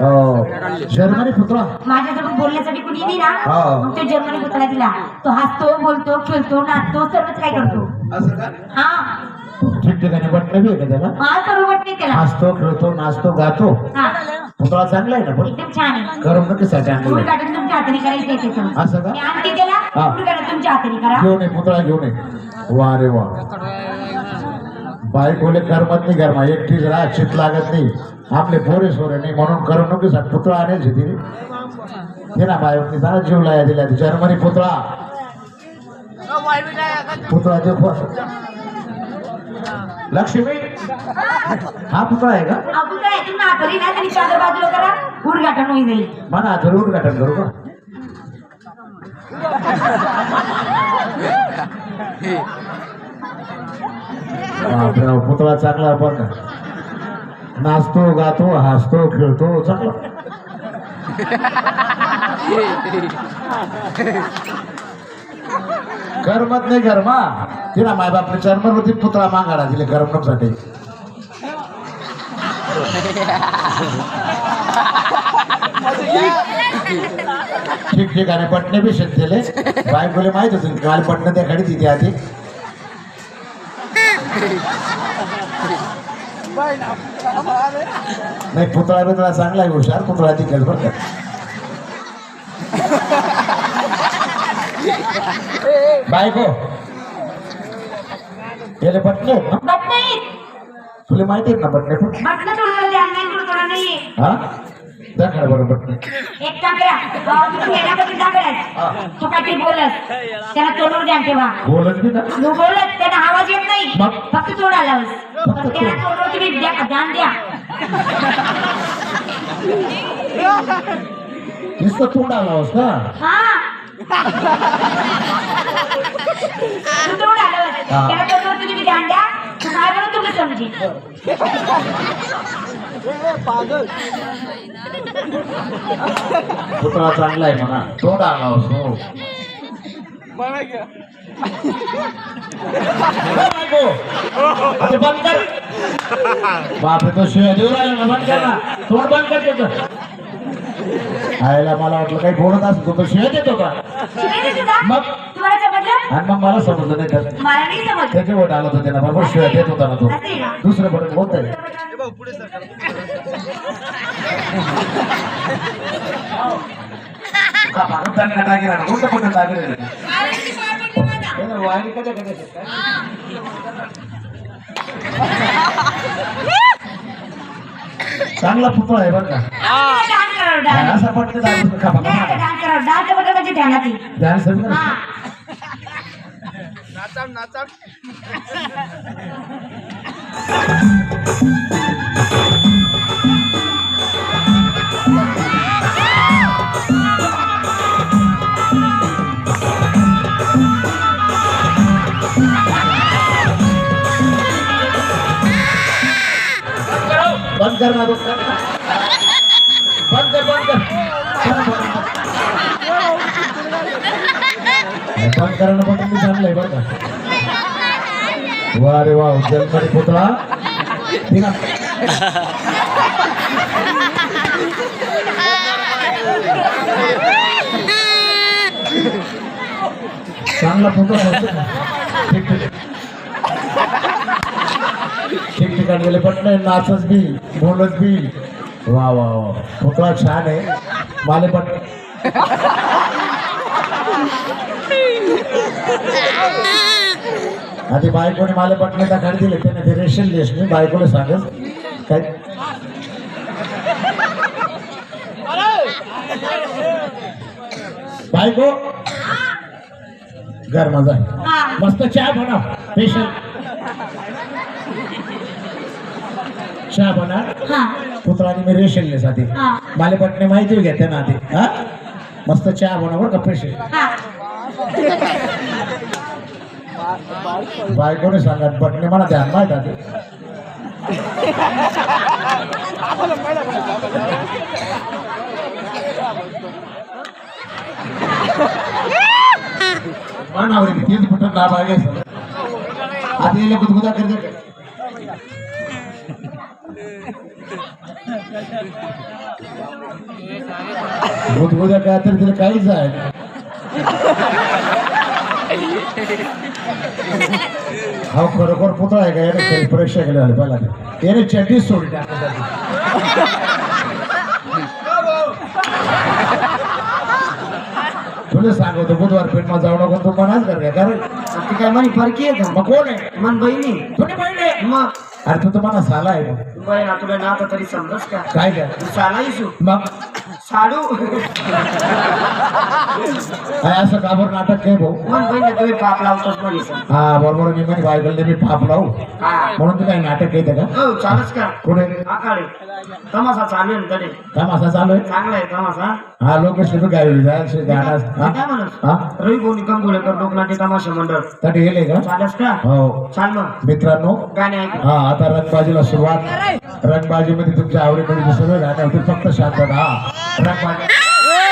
हो. जर्मनी पुतळा. माझ्यासोबत बोलण्यासाठी कुणी नाही ना? हा. मग तो जर्मनी पुतळा दिला. तो हसतो बोलतो खेळतो नाचतो सर्वच काय करतो. असं का? हा. ठिकठिकाणी बटणं बी आहे का त्याला? हा सर्व वाटते त्याला. हसतो खेळतो नाचतो गातो. हा. पुतळा चांगला आहे ना पण? एकदम छान आहे. करमणुकीसाठी आणलेला आहे. उद्घाटन तुमच्या हाताने करायचं आहे त्याचं. असं का? मी आणते त्याला. हा. उद्घाटन तुमच्या हाताने करा. घेऊन ये पुतळा घेऊन ये. वा रे वा. बायकोले करमत नाही गरमा एकटीच राहा चित लागत नाही. आपले पोरे सोरे नाही म्हणून करमणुकीसाठी पुतळा आणायची तिने. ते ना बायकोनी जरा जीव लाया दिला जर्मनी पुतळा. पुतळा देखो लक्ष्मी हा पुतळा आहे का? उद्घाटन होईल. जाईल म्हणा जरूर उद्घाटन करू का? आपला पुतळा चांगला पण नाचतो गातो हसतो खेळतो चांगला. करमत नाही गरमा तिला मायबापने चर्मन होती पुतळा मागाडा दिले करमणूकसाठी ठिकठिकाणी पटणे बी शेतले बायकोले माहीत होते काल पटणं त्या खाडी तिथे आधी. नाही पुतळा बितळा चांगला आहे हुशार पुतळा तिकडे बरं का. बायको? बट नाही तुला माहिती आहेत ना नाही हा? बरं एक तू काहीतरी बोलस. त्याला तोडून द्या ठेवा. बोलत बी ना. तू बोलत त्याला आवाज येत नाही मग? फक्त तोड आलास फक्त तोड. त्याला तोडून तुम्ही द्या ध्यान द्या. नुसतं तोंड आलास का हा. तू तोड आलास. त्याला तोडून तुम्ही ध्यान द्या. काय म्हणून तुम्ही समजी. पुतळा चांगला आहे म्हणा. तोंड आलास हो. बंद कर. बापरे तो शिवाय देऊ राहिला ना बंद कर ना. तोंड बंद कर त्याचं. आयला मला वाटलं काही बोलत असतो तो शिवाय देतो का? शिवाय देतो का? मग? तुम्हाला समजलं? आणि मग मला समजलं नाही त्याचं मला नाही समजलं. त्याचे वोट आलं होतं त्यांना बरोबर शिवाय देत होता ना तो. असं आहे का? दुसरं बटन कोणतं आहे. चांगला पुतळा आहे बरं का. असा बघा. डान्स करा डान्स बंद कर ना तो बंद कर बंद कर बंद करायला पण तुम्ही चांगलंय बरं का? वा रे वा जलमरी पुतळा. ठीक आहे. चांगला पुतळा ठीक ठीक. ठिकठिकाणी गेले पण नाही नाचत बी. बोलत बी. वा वा वा. पुतळा छान आहे. माले पण आधी बायकोने मला पटण्याचा खाली दिले. त्याने ते रेशन देश मी बायकोला सांगत काय? बायको? घर माझा. मस्त चहा बनव स्पेशल चहा बना पुतळाने मी रेशनसाठी हा. माले पटणे माहिती घेते ना आधी. हा? मस्त चहा बनव बरं का स्पेशल हा. बायकोने सांगत पटणे मला ध्यान माहीत आधी मानावर तीच फुटत लाभ आहे. येले गुदगुदा करते बुधबुद्या काय तर तिला काहीच आहे. हा खरोखर पुतळा आहे का? याने परीक्षा केली आली पहिला याने चड्डी सोडली तुला सांगतो बुधवार पेठमध्ये जाऊ नको तू मनाच कर काय कारण ती काय म्हणे फरकी आहे मग कोण आहे? मन बहिणी. कोणी पहिले मग? अरे तू तर मला साला आहे मग बहिणा तुला नातं तरी समजस का काय काय? तू साला मग? साडू. काय असं काबर नाटक काय भाऊ? मन बहिणी तुम्ही पाप लावतोस म्हणे सर हा बरोबर मी बायकोला मी पाप लावू. हा. म्हणून तू काय नाटक येतं का? हो चालच का कुठे? तमाशा चालू आहे ना तडे तमाशा चालू आहे? चांगला आहे तमाशा हा लोक शिल्प गायवली जाय शे गाणं मी काय म्हणत हा? रवी बोनी लोकनाट्य तमाशा मंडळ. तटी गेले का? चालस का हो. चाल मग. मित्रांनो गाणे ऐक. हा आता रंगबाजीला सुरुवात. रंगबाजीमध्ये तुमच्या आवडीकडे सगळं गाणं होते फक्त शांत राहा Rafa. ¡Ah!